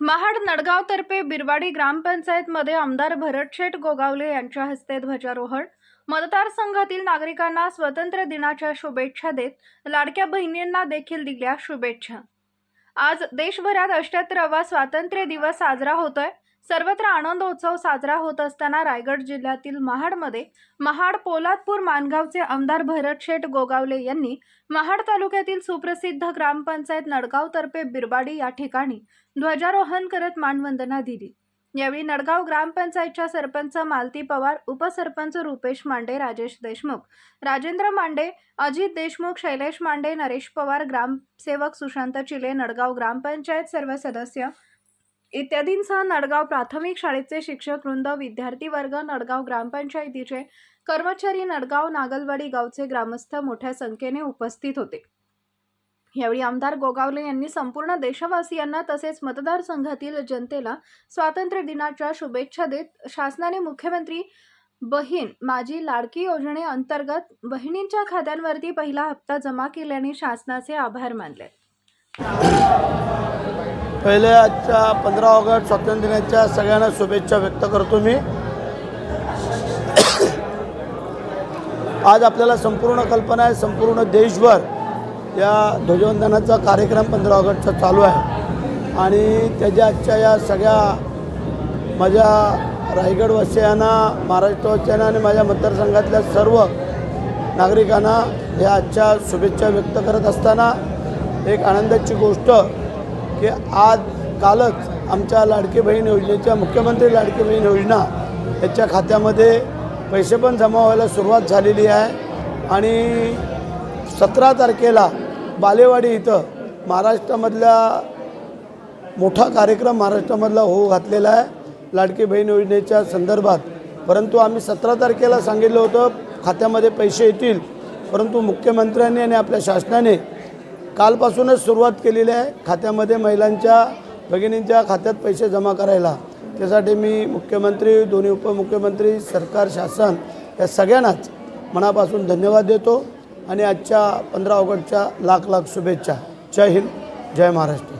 महाड नडगावतर्फे बिरवाडी ग्रामपंचायतमध्ये आमदार भरतशेठ गोगावले यांच्या हस्ते ध्वजारोहण. मतदारसंघातील नागरिकांना स्वतंत्र दिनाच्या शुभेच्छा देत लाडक्या बहिणींना देखील दिल्या शुभेच्छा. आज देशभरात अष्ट्याहत्तरावा स्वातंत्र्य दिवस साजरा होतोय. सर्वत्र आनंदोत्सव साजरा होत असताना रायगड जिल्ह्यातील महाडमध्ये महाड पोलादपूर मानगावचे आमदार भरतशेठ गोगावले यांनी महाड तालुक्यातील सुप्रसिद्ध ग्रामपंचायत नडगावतर्फे बिरबाडी या ठिकाणी ध्वजारोहण करत मानवंदना दिली. यावेळी नडगाव ग्रामपंचायतच्या सरपंच मालती पवार उपसरपंच रुपेश मांडे राजेश देशमुख राजेंद्र मांडे अजित देशमुख शैलेश मांडे नरेश पवार ग्रामसेवक सुशांत चिले नडगाव ग्रामपंचायत सर्व सदस्य इत्यादींसह नडगाव प्राथमिक शाळेचे शिक्षक वृंद विद्यार्थी वर्ग नडगाव ग्रामपंचायतीचे कर्मचारी नडगाव नागलवाडी गावचे ग्रामस्थ मोठ्या संख्येने उपस्थित होते. यावेळी आमदार गोगावले यांनी संपूर्ण देशवासियांना तसेच मतदारसंघातील जनतेला स्वातंत्र्य दिनाच्या शुभेच्छा देत शासनाने मुख्यमंत्री बहीण माझी लाडकी योजनेअंतर्गत बहिणींच्या खात्यांवरती पहिला हप्ता जमा केल्याने शासनाचे आभार मानले. पहिले आजच्या पंधरा ऑगस्ट स्वातंत्र्य दिनाच्या सगळ्यांना शुभेच्छा व्यक्त करतो मी. आज आपल्याला संपूर्ण कल्पना आहे संपूर्ण देशभर या ध्वजवंदनाचा कार्यक्रम पंधरा ऑगस्टचा चालू आहे. आणि त्याच्या आजच्या या सगळ्या माझ्या रायगडवासियांना महाराष्ट्रवासियांना आणि माझ्या मतदारसंघातल्या सर्व नागरिकांना या आजच्या शुभेच्छा व्यक्त करत असताना एक आनंदाची गोष्ट की आज कालच आमच्या लाडकी बहीण योजनेच्या मुख्यमंत्री लाडकी बहीण योजना याच्या खात्यामध्ये पैसे पण जमा व्हायला सुरुवात झालेली आहे. आणि सतरा तारखेला बालेवाडी इथं महाराष्ट्रामधल्या मोठा कार्यक्रम महाराष्ट्रामधला होऊ घातलेला आहे. लाडकी बहीण योजनेच्या संदर्भात. परंतु आम्ही सतरा तारखेला सांगितलं होतं खात्यामध्ये पैसे येतील. परंतु मुख्यमंत्र्यांनी आणि आपल्या शासनाने कालपासूनच सुरुवात केलेली आहे खात्यामध्ये महिलांच्या भगिनींच्या खात्यात पैसे जमा करायला. त्यासाठी मी मुख्यमंत्री दोन्ही उपमुख्यमंत्री सरकार शासन या सगळ्यांनाच मनापासून धन्यवाद देतो आणि आजच्या पंधरा ऑगस्टच्या लाख लाख शुभेच्छा. जय हिंद जय महाराष्ट्र.